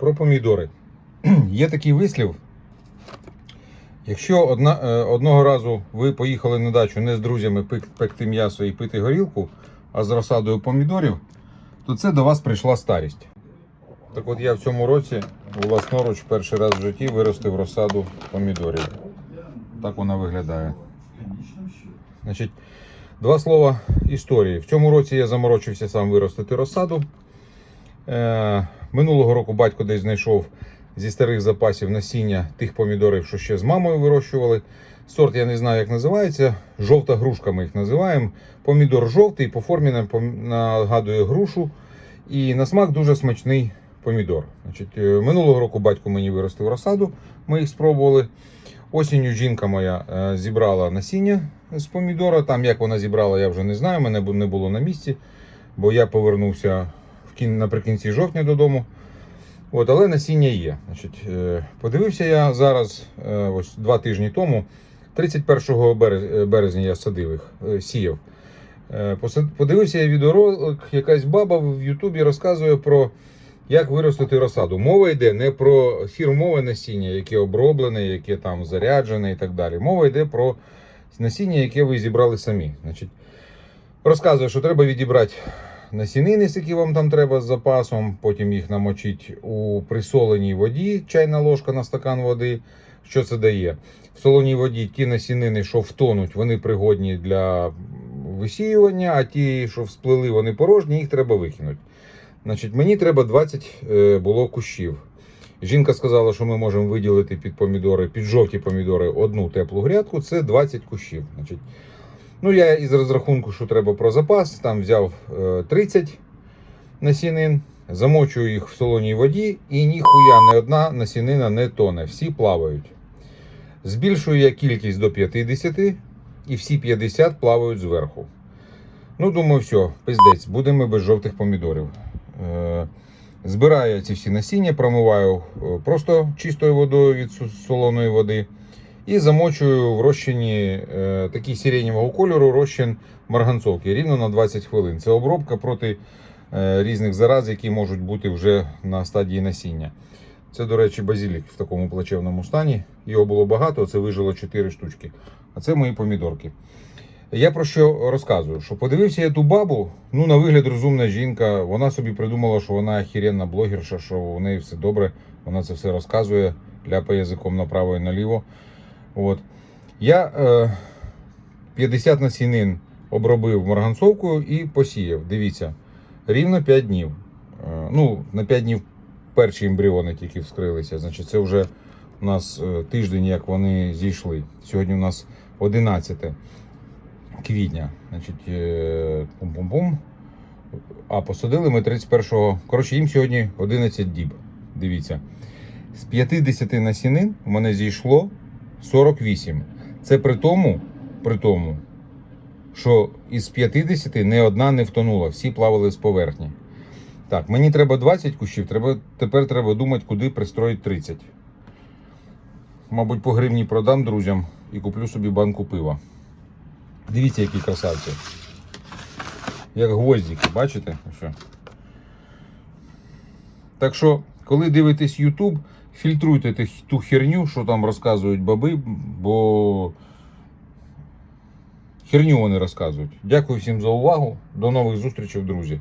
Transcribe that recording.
Про помідори. Є такий вислів. Якщо одна, е, одного разу ви поїхали на дачу не з друзями пекти м'ясо і пити горілку, а з розсадою помідорів, то це до вас прийшла старість. Так от я в цьому році власноруч перший раз в житті виростив розсаду помідорів. Так вона виглядає. Значить, два слова історії. В цьому році я заморочився сам виростити розсаду. Минулого року батько десь знайшов зі старих запасів насіння тих помідорів, що ще з мамою вирощували. Сорт я не знаю, як називається. Жовта грушка ми їх називаємо. Помідор жовтий, по формі нагадує грушу. І на смак дуже смачний помідор. Значить, е, минулого року батько мені виростив розсаду, ми їх спробували. Осінню жінка моя е, зібрала насіння з помідора. Там як вона зібрала, я вже не знаю. Мене не було на місці, бо я повернувся. Наприкінці жовтня додому. От, але насіння є. Значить, е, подивився я зараз, е, ось два тижні тому, 31 березня я садив їх, е, сіяв. Е, Подивився я відеоролик, якась баба в Ютубі розказує про як виростити розсаду. Мова йде не про фірмове насіння, яке оброблене, яке там заряджене і так далі. Мова йде про насіння, яке ви зібрали самі. Значить, розказує, що треба відібрати насінини, які вам там треба з запасом, потім їх намочити у присоленій воді, чайна ложка на стакан води. Що це дає? В солоній воді ті насінини, що втонуть, вони пригодні для висіювання, а ті, що всплили, вони порожні, їх треба викинути. Значить, мені треба 20 е, було кущів. Жінка сказала, що ми можемо виділити під помідори, під жовті помідори одну теплу грядку, це 20 кущів. Значить, ну, я із розрахунку, що треба про запас, там взяв е, 30 насінин, замочую їх в солоній воді, і ніхуя не одна насінина не тоне, всі плавають. Збільшую я кількість до 50, і всі 50 плавають зверху. Ну, думаю, все, пиздець, будемо без жовтих помідорів. Е, Збираю ці всі насіння, промиваю е, просто чистою водою від солоної води. І замочую в розчині е, такий сиреневого кольору розчин марганцовки рівно на 20 хвилин. Це обробка проти е, різних зараз, які можуть бути вже на стадії насіння. Це, до речі, базилік в такому плачевному стані. Його було багато, це вижило 4 штучки. А це мої помідорки. Я про що розказую? Що подивився я ту бабу, ну на вигляд розумна жінка. Вона собі придумала, що вона охеренна блогерша, що у неї все добре. Вона це все розказує, ляпає язиком направо і наліво. От. Я е, 50 насінин обробив марганцовкою і посіяв. Дивіться, рівно 5 днів. Е, ну, на 5 днів перші ембріони тільки вскрилися. Значить, це вже у нас е, тиждень, як вони зійшли. Сьогодні у нас 11 квітня. Значить, е, пум-пум-пум. А посадили ми 31-го. Коротше, їм сьогодні 11 діб. Дивіться. З 50 насінин у мене зійшло 48. Це при тому, при тому, що із 50 не одна не втонула, всі плавали з поверхні. Так, мені треба 20 кущів, треба, тепер треба думати, куди пристроїти 30. Мабуть, по гривні продам друзям і куплю собі банку пива. Дивіться, які красавці. Як гвоздики, бачите? Так що, коли дивитесь YouTube, фільтруйте ту херню, що там розказують баби, бо херню вони розказують. Дякую всім за увагу. До нових зустрічей, друзі.